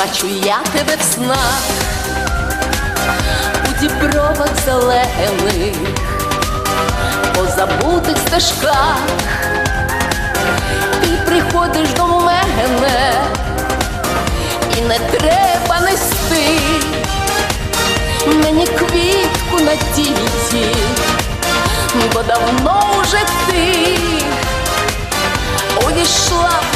бачу я тебе в снах, у дібровах зелених, по забутих стежках, ти приходиш до мене, і не треба нести мені квітку на тіті, бо давно вже ти увійшла в